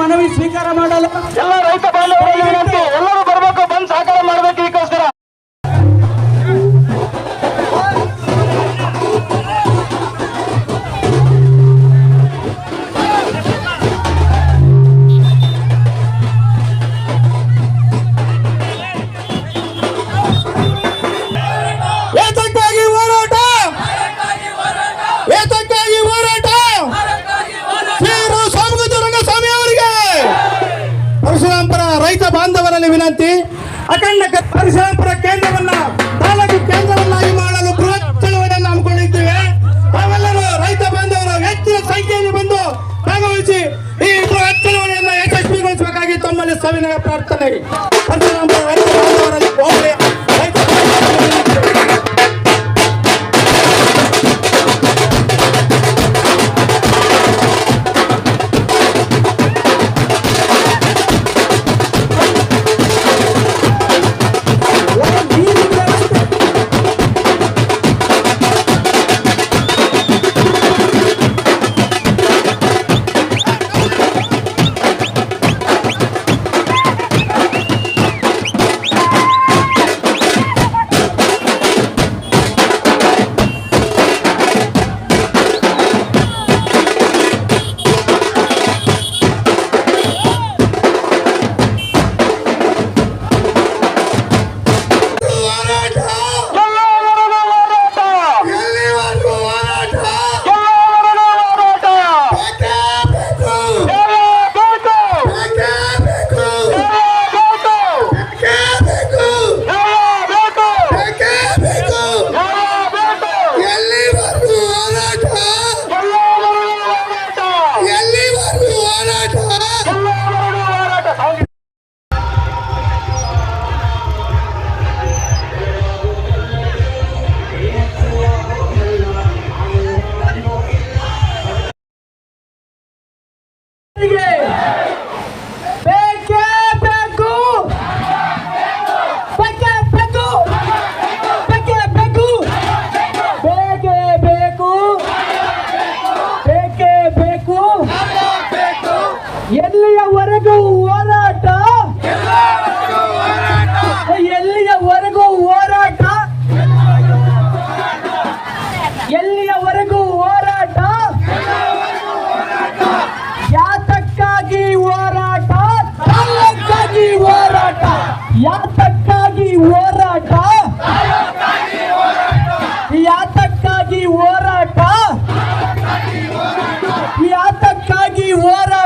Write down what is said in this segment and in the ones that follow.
ಮನವಿ ಸ್ವೀಕಾರ ಮಾಡಲ್ಲ. ಎಲ್ಲ ರೈತ ಬಾಂಧವರು ಅಖಂಡ ನರಸಿಂಹಪುರ ಕೇಂದ್ರವನ್ನ ತಾಲೂಕು ಕೇಂದ್ರವನ್ನಾಗಿ ಮಾಡಲು ಬೃಹತ್ ಚಳವಳಿಯನ್ನು ಹಮ್ಮಿಕೊಂಡಿದ್ದೇವೆ. ತಾವೆಲ್ಲರೂ ರೈತ ಬಾಂಧವರು ಹೆಚ್ಚಿನ ಸಂಖ್ಯೆಯಲ್ಲಿ ಬಂದು ಭಾಗವಹಿಸಿ ಈ ಬೃಹತ್ ಚಳವಳಿಯನ್ನು ಯಶಸ್ವಿಗೊಳಿಸಬೇಕಾಗಿ ತಮ್ಮಲ್ಲಿ ಸವಿನಯ ಪ್ರಾರ್ಥನೆ. ಎಲ್ಲಿಯವರೆಗೂ ಹೋರಾಟ? ಎಲ್ಲಿಯವರೆಗೂ ಹೋರಾಟ? ಯಾತಕ್ಕಾಗಿ ಹೋರಾಟ? ತಾಲೂಕಾಗಿ ಹೋರಾಟ? ಯಾತಕ್ಕಾಗಿ ಹೋರಾಟ? ಯಾತಕ್ಕಾಗಿ ಹೋರಾಟ? ಯಾತಕ್ಕಾಗಿ ಹೋರಾಟ?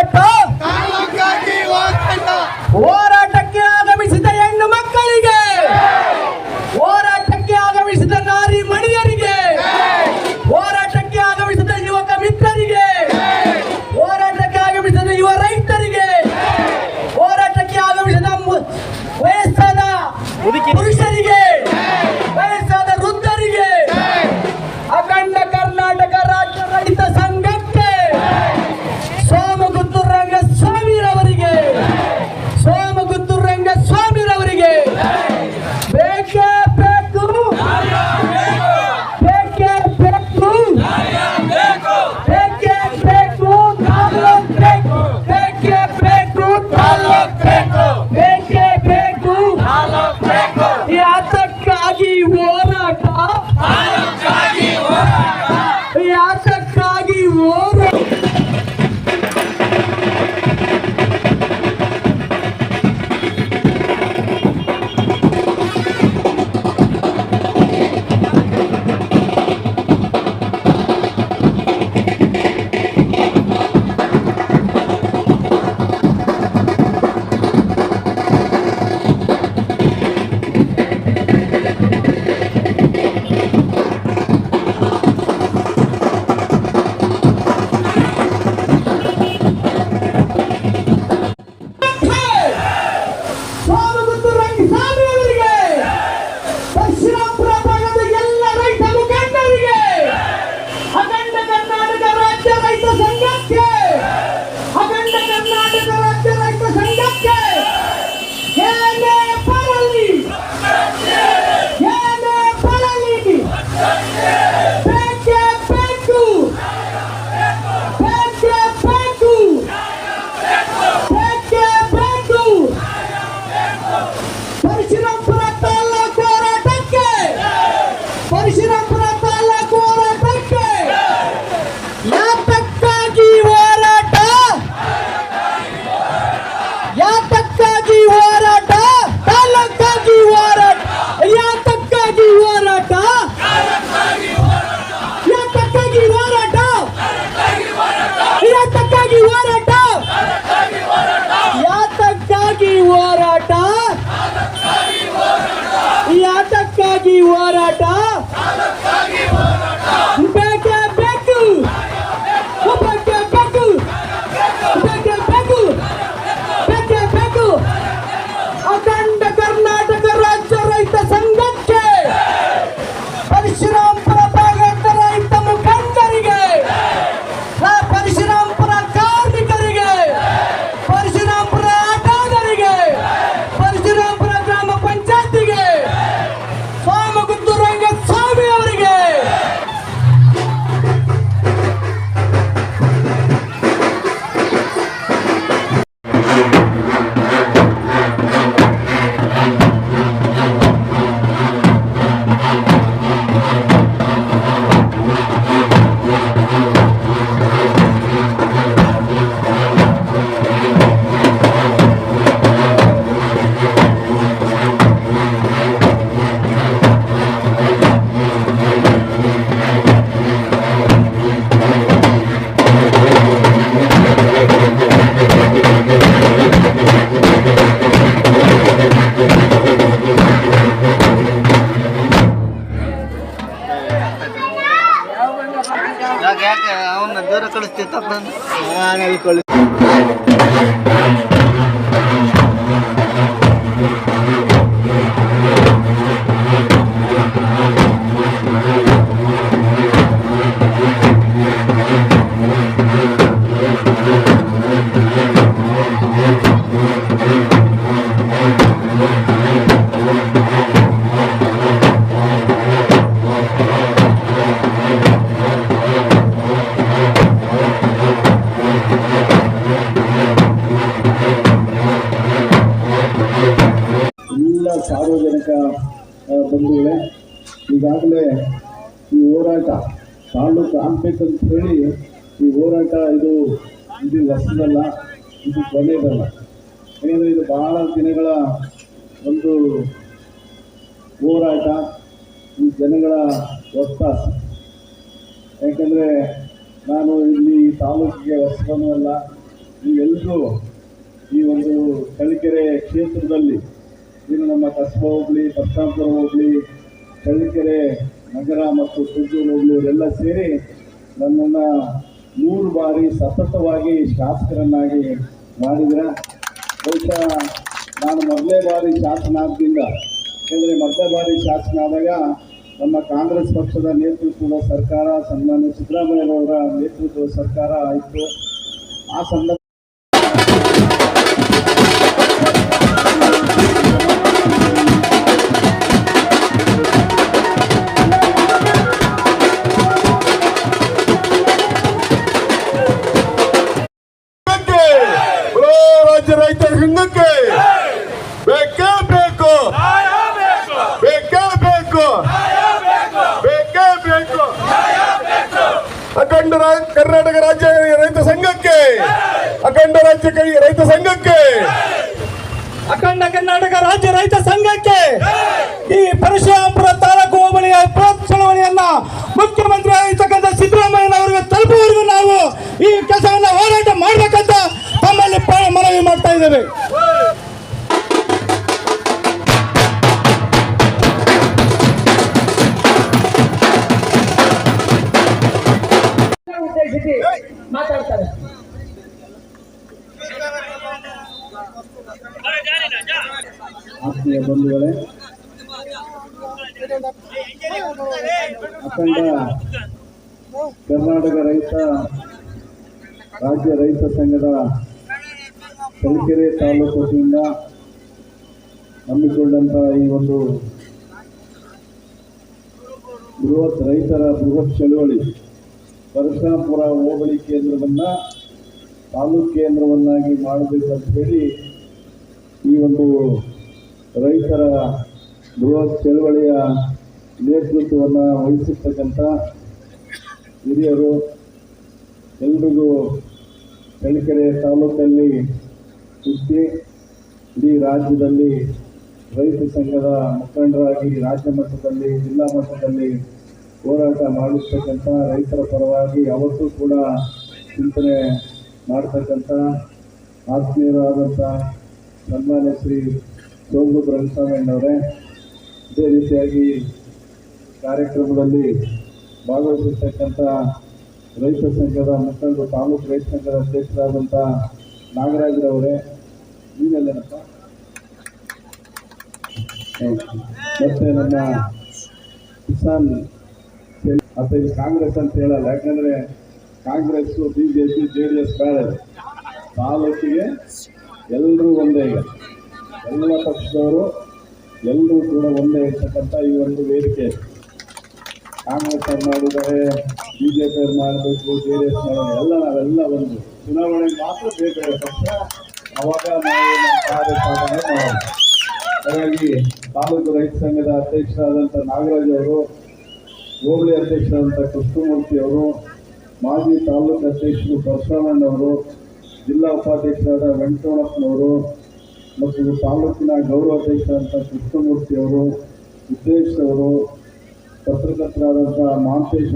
ಸಾರ್ವಜನಿಕ ಬಂಧುಗಳೇ, ಈಗಾಗಲೇ ಈ ಹೋರಾಟ, ತಾಲೂಕು ಆಗ್ಬೇಕಂತ ಹೇಳಿ, ಈ ಹೋರಾಟ ಇದು ಇದು ವರ್ಷದಲ್ಲ, ಇದು ಕೊನೆಯದಲ್ಲ ಯಾಕಂದರೆ ಇದು ಬಹಳ ದಿನಗಳ ಒಂದು ಹೋರಾಟ, ಈ ಜನಗಳ ಒತ್ತಾಸ. ಯಾಕಂದರೆ ನಾನು ಇಲ್ಲಿ ತಾಲೂಕಿಗೆ ಹೊಸದನೂ ಅಲ್ಲ ನೀವೆಲ್ಲರೂ ಈ ಒಂದು ತರೀಕೆರೆ ಕ್ಷೇತ್ರದಲ್ಲಿ ಇನ್ನು ನಮ್ಮ ಕಸಬಾ ಹೋಗ್ಲಿ ಪರಶುರಾಮಪುರ ಹೋಗ್ಲಿ ಚಳ್ಳಕೆರೆ ನಗರ ಮತ್ತು ತುಮಕೂರು ಹೋಬಳಿ ಇವರೆಲ್ಲ ಸೇರಿ ನನ್ನನ್ನು ಮೂರು ಬಾರಿ ಸತತವಾಗಿ ಶಾಸಕರನ್ನಾಗಿ ಮಾಡಿದ್ರ. ಬಹುಶಃ ನಾನು ಮೊದಲೇ ಬಾರಿ ಶಾಸನಾದ್ರಿಂದ ಏಕೆಂದರೆ ಮೊದಲೇ ಬಾರಿ ಶಾಸನ ಆದಾಗ ನಮ್ಮ ಕಾಂಗ್ರೆಸ್ ಪಕ್ಷದ ನೇತೃತ್ವದ ಸರ್ಕಾರ, ಸನ್ಮಾನ್ಯ ಸಿದ್ದರಾಮಯ್ಯರವರ ನೇತೃತ್ವದ ಸರ್ಕಾರ ಆಯಿತು. ಆ ಸಂದರ್ಭ ರೈತರ ಹಿಂದಕ್ಕೆ. ಬೇಕೇ ಬೇಕು? ಬೇಕೇ ಬೇಕು? ಬೇಕೇ ಬೇಕು? ಅಖಂಡ ಕರ್ನಾಟಕ ರಾಜ್ಯ ರೈತ ಸಂಘಕ್ಕೆ. ಅಖಂಡ ರಾಜ್ಯ ರೈತ ಸಂಘಕ್ಕೆ. ಅಖಂಡ ಕರ್ನಾಟಕ ರಾಜ್ಯ ರೈತ ಸಂಘಕ್ಕೆ. ಈ ಪರಶುರಾಮಪುರ ತಾಲೂಕು ಹೋಬಳಿಯ ಬೃಹತ್ ಚಳವಳಿಯನ್ನ ಮುಖ್ಯಮಂತ್ರಿ ಆಗಿರ್ತಕ್ಕಂಥ ಸಿದ್ದರಾಮಯ್ಯನವರಿಗೆ ತಲುಪುವವರೆಗೂ ನಾವು ಈ ಕೆಲಸವನ್ನ ಹೋರಾಟ ಮಾಡ್ಬೇಕಂತ ತಮ್ಮಲ್ಲಿ ಪ- ಮನವಿ ಮಾಡ್ತಾ ಇದ್ದೇವೆ. ಉದ್ದೇಶಿಸಿ ಬಂಧುಗಳೇ ಅಖಂಡ ಕರ್ನಾಟಕ ರೈತ ರಾಜ್ಯ ರೈತ ಸಂಘದ ತರೀಕೆರೆ ತಾಲೂಕು ವತಿಯಿಂದ ಹಮ್ಮಿಕೊಂಡಂತಹ ಈ ಒಂದು ಬೃಹತ್ ರೈತರ ಬೃಹತ್ ಚಳುವಳಿ, ಪರಶುರಾಮಪುರ ಹೋಬಳಿ ಕೇಂದ್ರವನ್ನ ತಾಲೂಕು ಕೇಂದ್ರವನ್ನಾಗಿ ಮಾಡಬೇಕಂತ ಹೇಳಿ ಈ ಒಂದು ರೈತರ ಬೃಹತ್ ಚಳುವಳಿಯ ನೇತೃತ್ವವನ್ನು ವಹಿಸಿರ್ತಕ್ಕಂಥ ಹಿರಿಯರು, ಎಲ್ರಿಗೂ ಚಳ್ಳಕೆರೆ ತಾಲೂಕಲ್ಲಿ ಹುಟ್ಟಿ ಇಡೀ ರಾಜ್ಯದಲ್ಲಿ ರೈತ ಸಂಘದ ಮುಖಂಡರಾಗಿ ರಾಜ್ಯ ಮಟ್ಟದಲ್ಲಿ, ಜಿಲ್ಲಾ ಮಟ್ಟದಲ್ಲಿ ಹೋರಾಟ ಮಾಡಿರ್ತಕ್ಕಂಥ ರೈತರ ಪರವಾಗಿ ಯಾವತ್ತೂ ಕೂಡ ಚಿಂತನೆ ಮಾಡ್ತಕ್ಕಂಥ ಆತ್ಮೀಯರಾದಂಥ ಸನ್ಮಾನ್ಯ ಶ್ರೀ ಸೋಮು ರಂಗಸ್ವಾಮಿಯಣ್ಣವರೇ ಇದೇ ರೀತಿಯಾಗಿ ಕಾರ್ಯಕ್ರಮದಲ್ಲಿ ಭಾಗವಹಿಸಿರ್ತಕ್ಕಂಥ ರೈತ ಸಂಘದ ಮುಖಂಡರು ತಾಲೂಕು ರೈತ ಸಂಘದ ಅಧ್ಯಕ್ಷರಾದಂಥ ನಾಗರಾಜರವರೇ ನೀವೆಲ್ಲರಪ್ಪ? ಮತ್ತೆ ನಮ್ಮ ಕಿಸಾನ್ ಮತ್ತೆ ಇದು ಕಾಂಗ್ರೆಸ್ ಅಂತ ಹೇಳಲ್ಲ, ಯಾಕಂದ್ರೆ Congress B J P J D S ಬೇಡ ಇದು. ತಾಲೂಕಿಗೆ ಎಲ್ಲರೂ ಒಂದೇ ಈಗ. ಎಲ್ಲ ಪಕ್ಷದವರು ಎಲ್ಲರೂ ಕೂಡ ಒಂದೇ ಇರ್ತಕ್ಕಂಥ ಈ ಒಂದು ವೇದಿಕೆ. ಕಾಂಗ್ರೆಸ್ ಅವ್ರು ಮಾಡಿದ್ದಾರೆ ಬಿ ಜೆ ಪಿ ಮಾಡಬೇಕು, ಜೆ ಡಿ ಎಸ್ ಮಾಡೋದು, ಎಲ್ಲ ನಾವೆಲ್ಲ ಒಂದು. ಚುನಾವಣೆಗೆ ಮಾತ್ರ ಪಕ್ಷ ಅವಾಗ ನಾವು ನಮ್ಮ ಕಾರ್ಯಕ್ರಮವನ್ನು ಹಾಗಾಗಿ ತಾಲೂಕು ರೈತ ಸಂಘದ ಅಧ್ಯಕ್ಷರಾದಂಥ ನಾಗರಾಜ್ ಅವರು, ಹೋಬಳಿ ಅಧ್ಯಕ್ಷರಾದಂಥ ಕೃಷ್ಣಮೂರ್ತಿ ಅವರು, ಮಾಜಿ ತಾಲೂಕು ಅಧ್ಯಕ್ಷರು ಪರಶುರಾಮಣ್ಣವರು ಜಿಲ್ಲಾ ಉಪಾಧ್ಯಕ್ಷರಾದ ವೆಂಕಟರಮಣಪ್ಪನವರು ಮತ್ತು ತಾಲೂಕಿನ ಗೌರವ ಅಧ್ಯಕ್ಷರಾದಂಥ ಕೃಷ್ಣಮೂರ್ತಿ ಅವರು ಸಿದ್ದೇಶ್ ಅವರು, ಪತ್ರಕರ್ತರಾದಂಥ ಮಹಾಂತೇಶ್